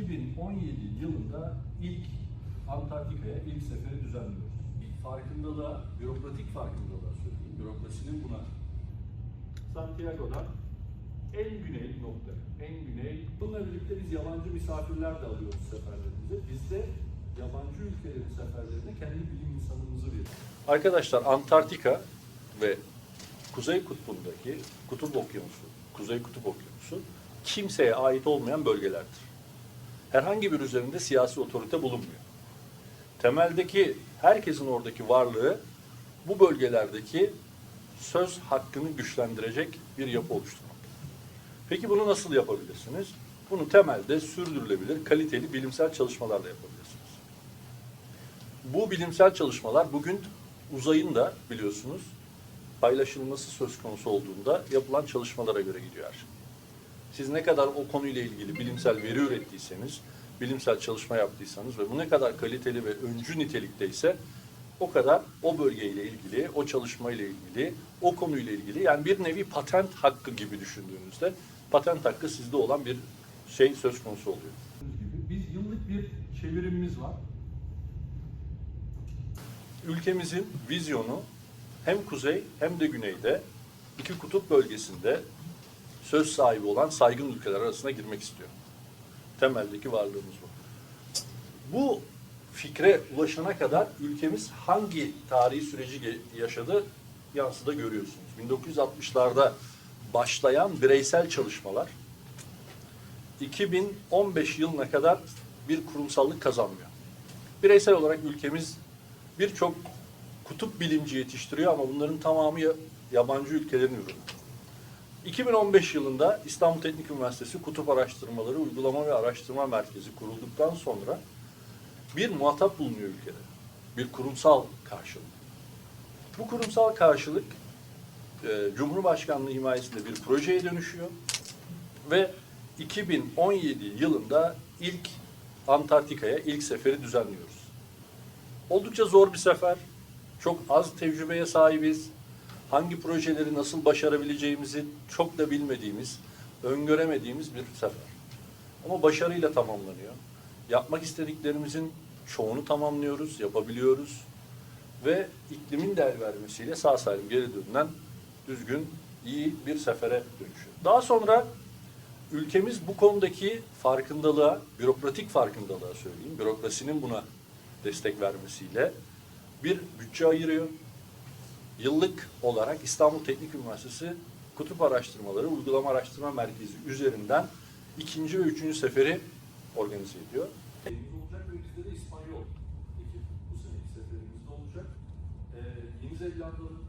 2017 yılında ilk Antarktika'ya ilk seferi düzenliyoruz. Farkındalığa, bürokratik farkındalığa söyleyeyim. Bürokrasinin buna Santiago'dan en güney nokta, en güney. Bununla birlikte biz yabancı misafirler de alıyoruz seferlerimize. Biz de yabancı ülkelerin seferlerine kendi bilim insanımızı veriyoruz. Arkadaşlar Antarktika ve Kuzey Kutbu'ndaki Kutup Okyanusu, Kuzey Kutup Okyanusu kimseye ait olmayan bölgelerdir. Herhangi bir üzerinde siyasi otorite bulunmuyor. Temeldeki herkesin oradaki varlığı bu bölgelerdeki söz hakkını güçlendirecek bir yapı oluşturmak. Peki bunu nasıl yapabilirsiniz? Bunu temelde sürdürülebilir, kaliteli bilimsel çalışmalarla yapabilirsiniz. Bu bilimsel çalışmalar bugün uzayın da biliyorsunuz paylaşılması söz konusu olduğunda yapılan çalışmalara göre gidiyor her şey. Siz ne kadar o konuyla ilgili bilimsel veri ürettiyseniz, bilimsel çalışma yaptıysanız ve bu ne kadar kaliteli ve öncü nitelikteyse o kadar o bölgeyle ilgili, o çalışmayla ilgili, o konuyla ilgili yani bir nevi patent hakkı gibi düşündüğünüzde patent hakkı sizde olan bir şey söz konusu oluyor. Biz yıllık bir çevirimimiz var. Ülkemizin vizyonu hem kuzey hem de güneyde iki kutup bölgesinde söz sahibi olan saygın ülkeler arasına girmek istiyor. Temeldeki varlığımız bu. Bu fikre ulaşana kadar ülkemiz hangi tarihi süreci yaşadı yansıda görüyorsunuz. 1960'larda başlayan bireysel çalışmalar 2015 yılına kadar bir kurumsallık kazanmıyor. Bireysel olarak ülkemiz birçok kutup bilimci yetiştiriyor ama bunların tamamı ya- yabancı ülkelerin ürünü. 2015 yılında İstanbul Teknik Üniversitesi Kutup Araştırmaları Uygulama ve Araştırma Merkezi kurulduktan sonra bir muhatap bulunuyor ülkede. Bir kurumsal karşılık. Bu kurumsal karşılık e, Cumhurbaşkanlığı himayesinde bir projeye dönüşüyor ve 2017 yılında ilk Antarktika'ya ilk seferi düzenliyoruz. Oldukça zor bir sefer. Çok az tecrübeye sahibiz. Hangi projeleri nasıl başarabileceğimizi çok da bilmediğimiz, öngöremediğimiz bir sefer. Ama başarıyla tamamlanıyor. Yapmak istediklerimizin çoğunu tamamlıyoruz, yapabiliyoruz. Ve iklimin de el vermesiyle sağ salim geri dönülen düzgün, iyi bir sefere dönüşüyor. Daha sonra ülkemiz bu konudaki farkındalığa, bürokratik farkındalığa söyleyeyim, bürokrasinin buna destek vermesiyle bir bütçe ayırıyor. Yıllık olarak İstanbul Teknik Üniversitesi Kutup Araştırmaları Uygulama Araştırma Merkezi üzerinden ikinci ve üçüncü seferi organize ediyor. olacak ve İspanyol ekip bu seneki seferimizde olacak. Ee, Yeni Zelanda'nın